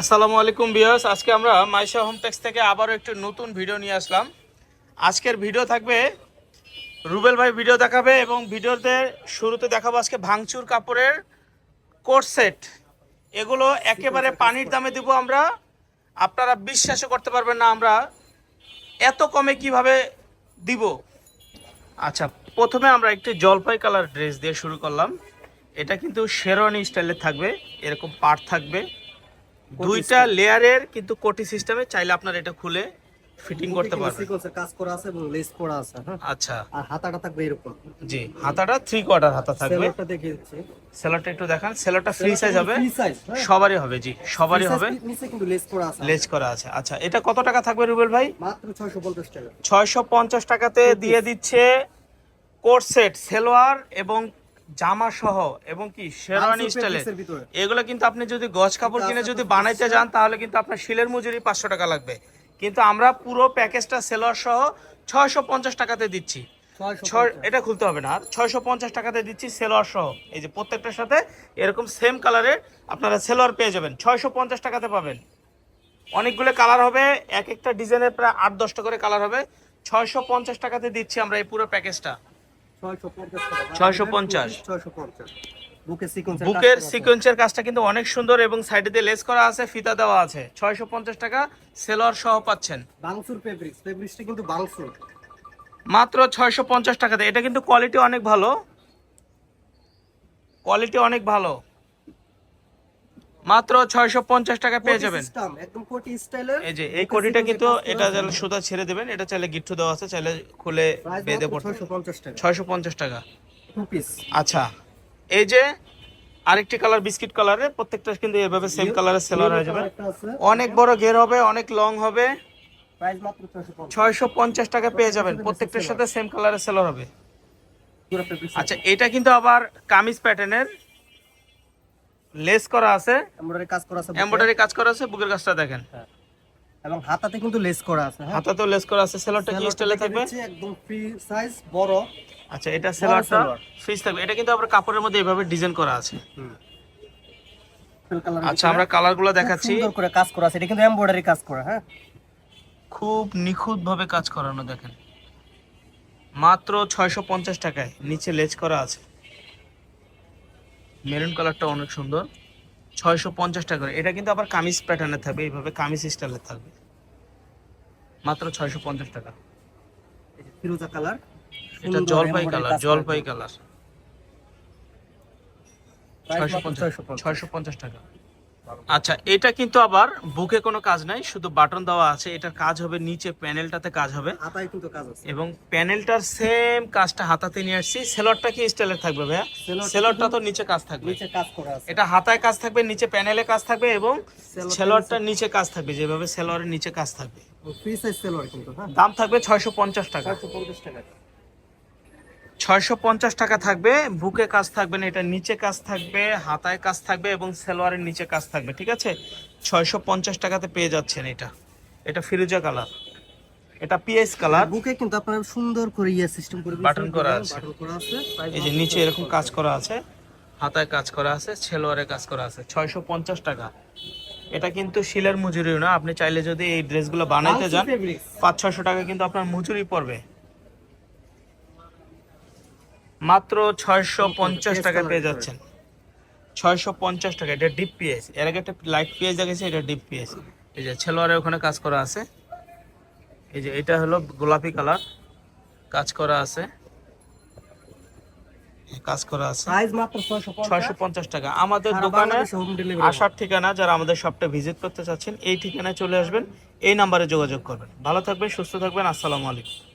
আসসালামু আলাইকুম বিয়ার্স আজকে আমরা মাইশা হোমটেক্স থেকে আবারও একটি নতুন ভিডিও নিয়ে আসলাম। আজকের ভিডিও থাকবে, রুবেল ভাই ভিডিও দেখাবে এবং ভিডিওতে শুরুতে দেখাবো আজকে ভাঙচুর কাপড়ের কোট সেট। এগুলো একেবারে পানির দামে দিব আমরা। আপনারা বিশ্বাসও করতে পারবেন না আমরা এত কমে কীভাবে দিব। আচ্ছা প্রথমে আমরা একটি জলপাই কালার ড্রেস দিয়ে শুরু করলাম। এটা কিন্তু শেরওয়ানি স্টাইলের থাকবে, এরকম পাট থাকবে। দুইটা লেয়ারের কিন্তু কোটি সিস্টেমে চাইলে আপনার এটা খুলে ফিটিং করতে পারবেন। কাজ করা আছে এবং লেস করা আছে হ্যাঁ। আচ্ছা। আর হাতাটা থাকবে এরকম। জি হাতাটা থ্রি কোয়ার্টার হাতা থাকবে। দেখিয়ে দিচ্ছি। সেলারটা একটু দেখান। সেলারটা ফ্রি সাইজ হবে। ফ্রি সাইজ হ্যাঁ। সবারই হবে জি সবারই হবে। নিচে কিন্তু লেস করা আছে। লেজ করা আছে। আচ্ছা এটা কত টাকা থাকবে রুবেল ভাই? মাত্র 650 টাকা। ছয়শো পঞ্চাশ টাকাতে দিয়ে দিচ্ছে কোট সেট সেলোয়ার এবং জামা সহ এবং কি শেরওয়ানি ভিতরে। এগুলো কিন্তু আপনি যদি গজ কাপড় কিনে যদি বানাইতে যান তাহলে কিন্তু আপনার শিলের মজুরি পাঁচশো টাকা লাগবে। কিন্তু আমরা পুরো প্যাকেজটা সেলোয়ার সহ ছয়শো পঞ্চাশ টাকাতে দিচ্ছি। এটা খুলতে হবে না। ছয়শো পঞ্চাশ টাকাতে দিচ্ছি সেলোয়ার সহ। এই যে প্রত্যেকটার সাথে এরকম সেম কালারের আপনারা সেলোয়ার পেয়ে যাবেন। ছয়শো পঞ্চাশ টাকাতে পাবেন। অনেকগুলো কালার হবে। এক একটা ডিজাইনের প্রায় আট দশটা করে কালার হবে। ছয়শো পঞ্চাশ টাকাতে দিচ্ছি আমরা এই পুরো প্যাকেজটা। 650 টাকা 650 650 বুকে সিকোয়েন্সের বুকের সিকোয়েন্সের কাজটা কিন্তু অনেক সুন্দর এবং সাইডে দিয়ে লেস করা আছে ফিতা দেওয়া আছে। ছয়শো পঞ্চাশ টাকা সেলোয়ার সহ পাচ্ছেন। বাংসুর ফেব্রিক্স ফেব্রিক্সটা কিন্তু বাংসুর। মাত্র ছয়শো পঞ্চাশ টাকাতে এটা কিন্তু কোয়ালিটি অনেক ভালো। কোয়ালিটি অনেক ভালো। মাত্র ছয়শো পঞ্চাশ টাকা পেয়ে যাবেন। একদম কোটি স্টাইলের এই যে এই কোটিটা কিন্তু এটা চাইলে সুতা ছেড়ে দেবেন এটা চাইলে গিট্টু দেওয়া আছে চাইলে খুলে বেঁধে পড়তে 650 টাকা। ছয়শো পঞ্চাশ টাকা। টু পিস আচ্ছা এই যে আরেকটি কালার বিস্কিট কালারের প্রত্যেকটা কিন্তু এভাবে সেম কালারের সেলার হয়ে যাবে। অনেক বড় ঘের হবে অনেক লং হবে। 650 ছয়শো পঞ্চাশ। টাকা পেয়ে যাবেন প্রত্যেকটার সাথে সেম কালারের সেলার হবে। আচ্ছা এটা কিন্তু আবার কামিজ প্যাটার্নের লেস করা আছে। এমব্রয়ডারি কাজ করা আছে এমব্রয়ডারি কাজ করা আছে বুকের কাজটা দেখেন। এবং হাতাতে কিন্তু লেস করা আছে হ্যাঁ। হাতাতেও লেস করা আছে সেলারটা কি স্টাইলে থাকবে? একদম ফ্রি সাইজ বড়। আচ্ছা এটা সেলারটা। ফ্রিজ থাকবে। এটা কিন্তু আবার কাপড়ের মধ্যে এভাবে ডিজাইন করা আছে। কালার আচ্ছা আমরা কালারগুলো দেখাচ্ছি। সুন্দর করে কাজ করা আছে। এটা কিন্তু এমব্রয়ডারি কাজ করা হ্যাঁ। খুব নিখুঁত ভাবে কাজ করানো দেখেন। মাত্র ছয়শো পঞ্চাশ টাকায় নিচে লেজ করা আছে। মেরুন কালারটা অনেক সুন্দর। ছয়শো পঞ্চাশ টাকা করে। এটা কিন্তু আবার কামিজ প্যাটার্নে থাকবে এইভাবে কামিজ স্টাইলে থাকবে। মাত্র ছয়শো পঞ্চাশ টাকা। ফিরোজা কালার এটা জলপাই কালার জলপাই কালার। ছয়শো পঞ্চাশ। ছয়শো পঞ্চাশ টাকা। আচ্ছা এটা কিন্তু আবার বুকে কোনো কাজ নাই শুধু বাটন দেওয়া আছে। এটার কাজ হবে নিচে প্যানেলটাতে কাজ হবে। হাতায় কিন্তু কাজ আছে। এবং প্যানেলটার সেম কাজটা হাতাতে নিয়ে আসছি। সেলরটা কি স্টাইলের থাকবে ভাইয়া? সেলরটা তো নিচে কাজ থাকবে। নিচে কাজ করা আছে। এটা হাতায় কাজ থাকবে নিচে প্যানেলে কাজ থাকবে এবং সেলরটা নিচে কাজ থাকবে যেভাবে সেলরের নিচে কাজ থাকবে। ফ্রি সাইজ সেলর কিন্তু হ্যাঁ। দাম থাকবে ছয়শো পঞ্চাশ টাকা। 450 টাকা। ছয়শো পঞ্চাশ টাকা থাকবে বুকে কাজ থাকবে না এটা নিচে কাজ থাকবে হাতায় কাজ থাকবে এবং সেলোয়ারের নিচে কাজ থাকবে ঠিক আছে? ছয়শো পঞ্চাশ টাকাতে পেয়ে যাচ্ছেন এটা। এটা ফিরোজা কালার। এটা পিএস কালার। বুকে কিন্তু আপনার সুন্দর করে ইয়ে সিস্টেম করে। বাটন করা আছে। এই যে নিচে এরকম কাজ করা আছে হাতায় কাজ করা আছে সেলোয়ারে কাজ করা আছে ছয়শো পঞ্চাশ টাকা। এটা কিন্তু শিলের মজুরিও না আপনি চাইলে যদি এই ড্রেসগুলো বানাইতে যান পাঁচ ছয়শো টাকা কিন্তু আপনার মজুরি পড়বে। মাত্র ছয়শো পঞ্চাশ টাকা পেয়ে যাচ্ছেন। ছয়শো পঞ্চাশ টাকা এটা ডিপ পিএস এর আগে একটা লাইট পিএস দেখেছি এটা ডিপ পিএস এই যে ছেলোয়ারে ওখানে কাজ করা আছে। এই যে এটা হলো গোলাপি কালার। কাজ করা আছে। কাজ করা আছে। প্রাইস মাত্র 650 ছয়শো পঞ্চাশ টাকা। আমাদের দোকানে আসার ঠিকানা যারা আমাদের শপটা ভিজিট করতে চাচ্ছেন এই ঠিকানায় চলে আসবেন। এই নাম্বারে যোগাযোগ করবেন। ভালো থাকবেন সুস্থ থাকবেন। আসসালামু আলাইকুম।